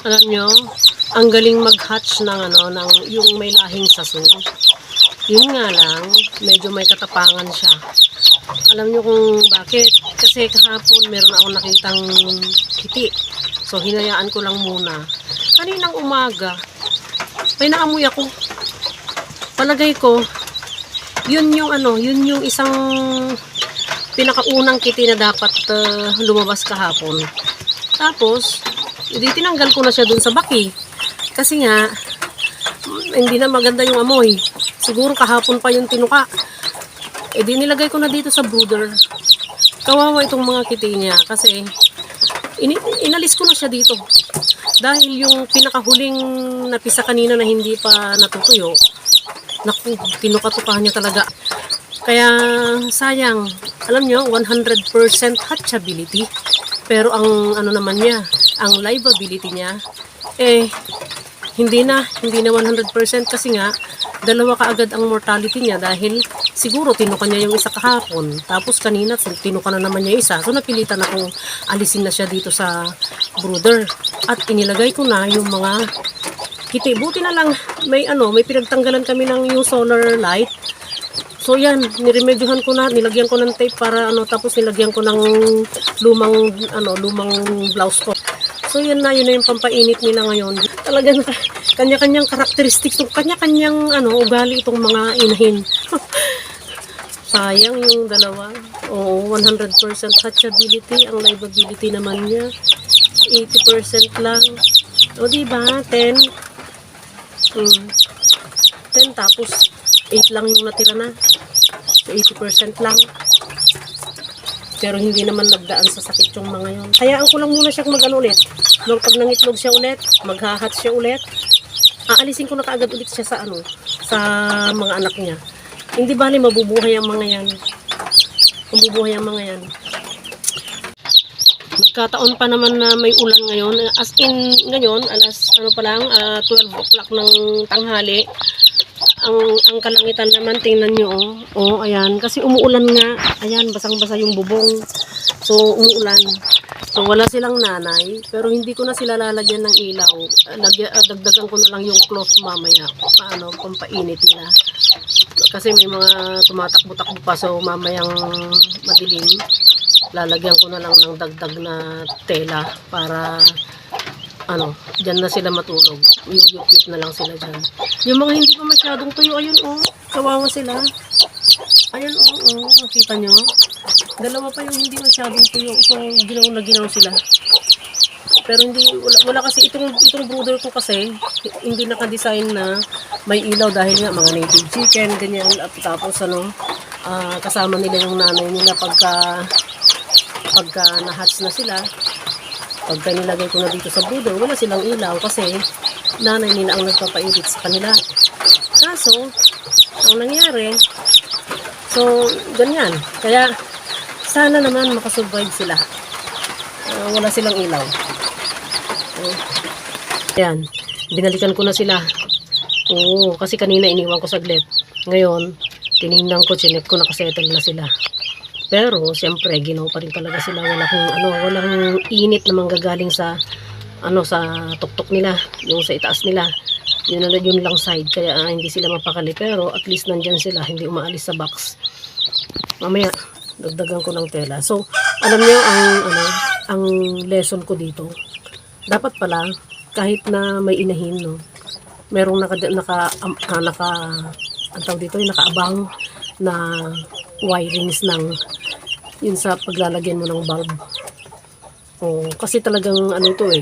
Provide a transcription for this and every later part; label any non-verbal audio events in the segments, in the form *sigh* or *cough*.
Alam nyo, ang galing mag-hatch ng ano, ng yung may lahing saso. Yun nga lang, medyo may katapangan siya. Alam nyo kung bakit? Kasi kahapon meron akong nakitang kiti. So, hinayaan ko lang muna. Kaninang umaga, may naamoy ako. Palagay ko, yun yung ano, yun yung isang pinakaunang kiti na dapat uh, lumabas kahapon. Tapos, hindi tinanggal ko na siya dun sa baki. Kasi nga, hindi na maganda yung amoy. Siguro kahapon pa yung tinuka. E di nilagay ko na dito sa brooder. Kawawa itong mga kiti niya kasi ini- inalis ko na siya dito. Dahil yung pinakahuling napisa kanina na hindi pa natutuyo, naku, tinuka-tukahan niya talaga. Kaya sayang, alam nyo, 100% hatchability. Pero ang ano naman niya, ang liveability niya, eh, hindi na, hindi na 100% kasi nga, dalawa kaagad ang mortality niya dahil siguro tinuka niya yung isa kahapon. Tapos kanina, tinuka na naman niya isa. So napilitan akong alisin na siya dito sa brooder. At inilagay ko na yung mga kiti. Buti na lang, may ano, may pinagtanggalan kami ng yung solar light. So yan, niremedyohan ko na, nilagyan ko ng tape para ano, tapos nilagyan ko ng lumang, ano, lumang blouse ko. So yan na, yun na yung pampainit nila ngayon. Talagang kanya-kanyang karakteristik, so, kanya-kanyang ano, ugali itong mga inahin. *laughs* Sayang yung dalawa. Oo, 100% hatchability. Ang liveability naman niya, 80% lang. O, di ba? 10. Hmm. 10 tapos 8 lang yung natira na. So, 80% lang. Pero hindi naman nagdaan sa sakit yung mga yon. Hayaan ko lang muna siya mag-ano ulit. Nung pag nangitlog siya ulit, maghahat siya ulit, aalisin ko na kaagad ulit siya sa ano, sa mga anak niya. Hindi bali mabubuhay ang mga yan. Mabubuhay ang mga yan. Nagkataon pa naman na may ulan ngayon. As in, ngayon, alas, ano pa lang, ah, 12 o'clock ng tanghali. Ang, ang kalangitan naman, tingnan nyo, oh. Oh, ayan. Kasi umuulan nga. Ayan, basang-basa yung bubong. So, umuulan. So, wala silang nanay. Pero hindi ko na sila lalagyan ng ilaw. Ah, ah, dagdagan ko na lang yung cloth mamaya. Paano, pampainit nila. Kasi may mga tumatakbo-takbo pa. So, mamayang madilim lalagyan ko na lang ng dagdag na tela para ano, dyan na sila matulog. Yuyup-yup na lang sila dyan. Yung mga hindi pa masyadong tuyo, ayun oh, kawawa sila. Ayun oh, oh, nakita nyo? Dalawa pa yung hindi masyadong tuyo. So, ginaw na ginaw sila. Pero hindi, wala, wala kasi itong, itong brooder ko kasi, hindi naka-design na may ilaw dahil nga mga native chicken, ganyan. At tapos ano, ah, kasama nila yung nanay nila pagka pagka na-hatch na sila, pagka nilagay ko na dito sa brooder, wala silang ilaw kasi nanay nila ang nagpapairit sa kanila. Kaso, ang nangyari, so, ganyan. Kaya, sana naman makasurvive sila. Ah, wala silang ilaw. Uh, yan, binalikan ko na sila. Oo, kasi kanina iniwan ko saglit. Ngayon, tinignan ko, chinek ko, nakasettle na sila. Pero, siyempre, ginaw pa rin talaga sila. Wala kong, ano, walang init na manggagaling sa, ano, sa tuktok nila, yung sa itaas nila. Yun na yun lang side, kaya ah, hindi sila mapakali. Pero, at least nandyan sila, hindi umaalis sa box. Mamaya, dagdagan ko ng tela. So, alam niyo ang, ano, ang lesson ko dito. Dapat pala, kahit na may inahin, no, merong naka, naka, um, ah, naka, ang dito, yung nakaabang na wirings ng yun sa paglalagyan mo ng bulb. Oh, kasi talagang ano ito eh.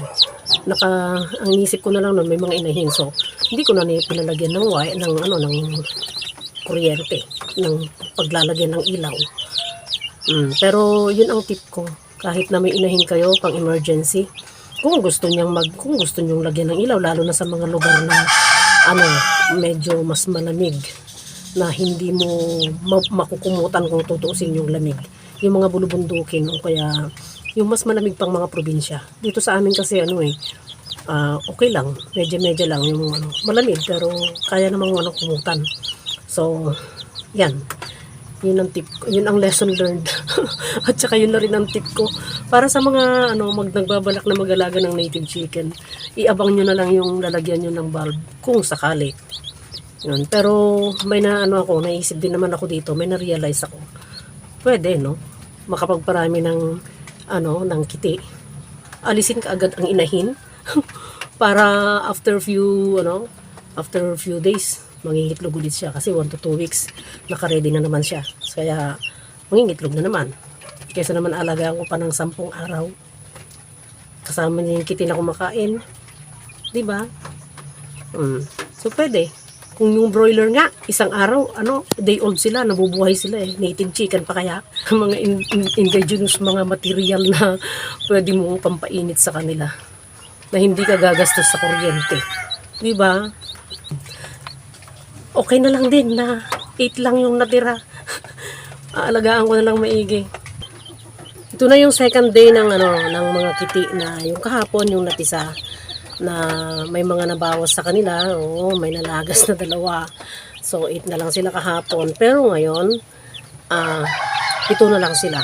Naka ang isip ko na lang noon may mga inahin so hindi ko na ni pinalagyan ng wire ng ano ng kuryente ng paglalagyan ng ilaw. Mm, pero yun ang tip ko. Kahit na may inahin kayo pang emergency, kung gusto niyang mag kung gusto niyong lagyan ng ilaw lalo na sa mga lugar na ano medyo mas malamig na hindi mo ma- makukumutan kung tutuusin yung lamig. Yung mga bulubundukin o kaya yung mas malamig pang mga probinsya. Dito sa amin kasi ano eh, ah, okay lang, medyo-medyo lang yung ano, malamig pero kaya namang ano kumutan. So, yan. Yun ang tip ko. Yun ang lesson learned. *laughs* At saka yun na rin ang tip ko. Para sa mga ano, mag nagbabalak na mag-alaga ng native chicken, iabang nyo na lang yung lalagyan nyo ng bulb kung sakali. Yun. Pero may na ano ako, naisip din naman ako dito, may na-realize ako. Pwede, no? Makapagparami ng ano, ng kiti. Alisin ka agad ang inahin *laughs* para after few ano, after few days mangingitlog ulit siya kasi 1 to 2 weeks naka-ready na naman siya. Kaya mangingitlog na naman. Kaysa naman alagaan ko pa ng 10 araw. Kasama niya yung kiti na kumakain. 'Di ba? Mm. So pwede. Kung yung broiler nga, isang araw, ano, day old sila, nabubuhay sila eh. Native chicken pa kaya. *laughs* mga in, in- indigenous mga material na *laughs* pwede mo pampainit sa kanila. Na hindi ka gagastos sa kuryente. Di ba? Okay na lang din na 8 lang yung natira. Aalagaan ko na lang maigi. Ito na yung second day ng ano ng mga kiti na yung kahapon yung natisa na may mga nabawas sa kanila. Oo, may nalagas na dalawa. So, 8 na lang sila kahapon. Pero ngayon, ah, ito na lang sila.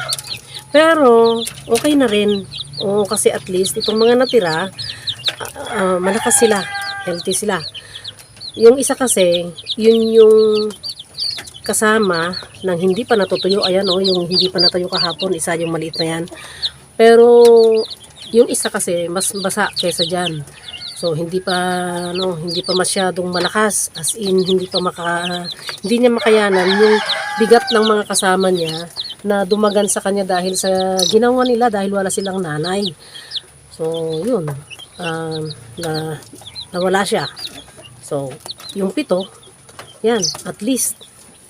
Pero, okay na rin. Oo, kasi at least, itong mga natira, ah, ah, malakas sila. Healthy sila. Yung isa kasi, yun yung kasama ng hindi pa natutuyo. Ayan o, yung hindi pa natuyo kahapon, isa yung maliit na yan. Pero, yung isa kasi, mas basa kaysa dyan. So, hindi pa, ano, hindi pa masyadong malakas. As in, hindi pa maka, hindi niya makayanan yung bigat ng mga kasama niya na dumagan sa kanya dahil sa ginawa nila dahil wala silang nanay. So, yun. Um, na, nawala siya. So, yung pito, yan, at least,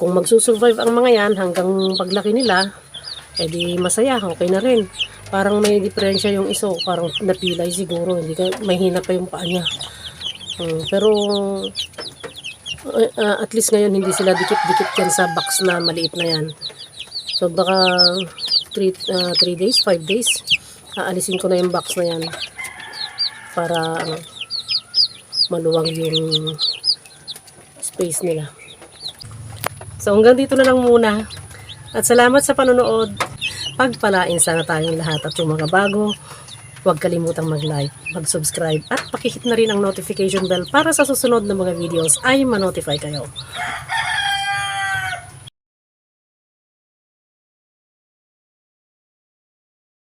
kung magsusurvive ang mga yan hanggang paglaki nila, edi masaya, okay na rin. Parang may diferensya yung iso, parang napilay siguro, hindi ka, mahina pa yung paa niya. Mm, pero, uh, uh, at least ngayon hindi sila dikit-dikit yan sa box na maliit na yan. So baka 3 days, 5 days, aalisin ko na yung box na yan para ano, maluwag yung space nila. So hanggang dito na lang muna. At salamat sa panonood. Pagpalain sana tayong lahat at yung mga bago, huwag kalimutang mag-like, mag-subscribe at pakihit na rin ang notification bell para sa susunod na mga videos ay ma-notify kayo.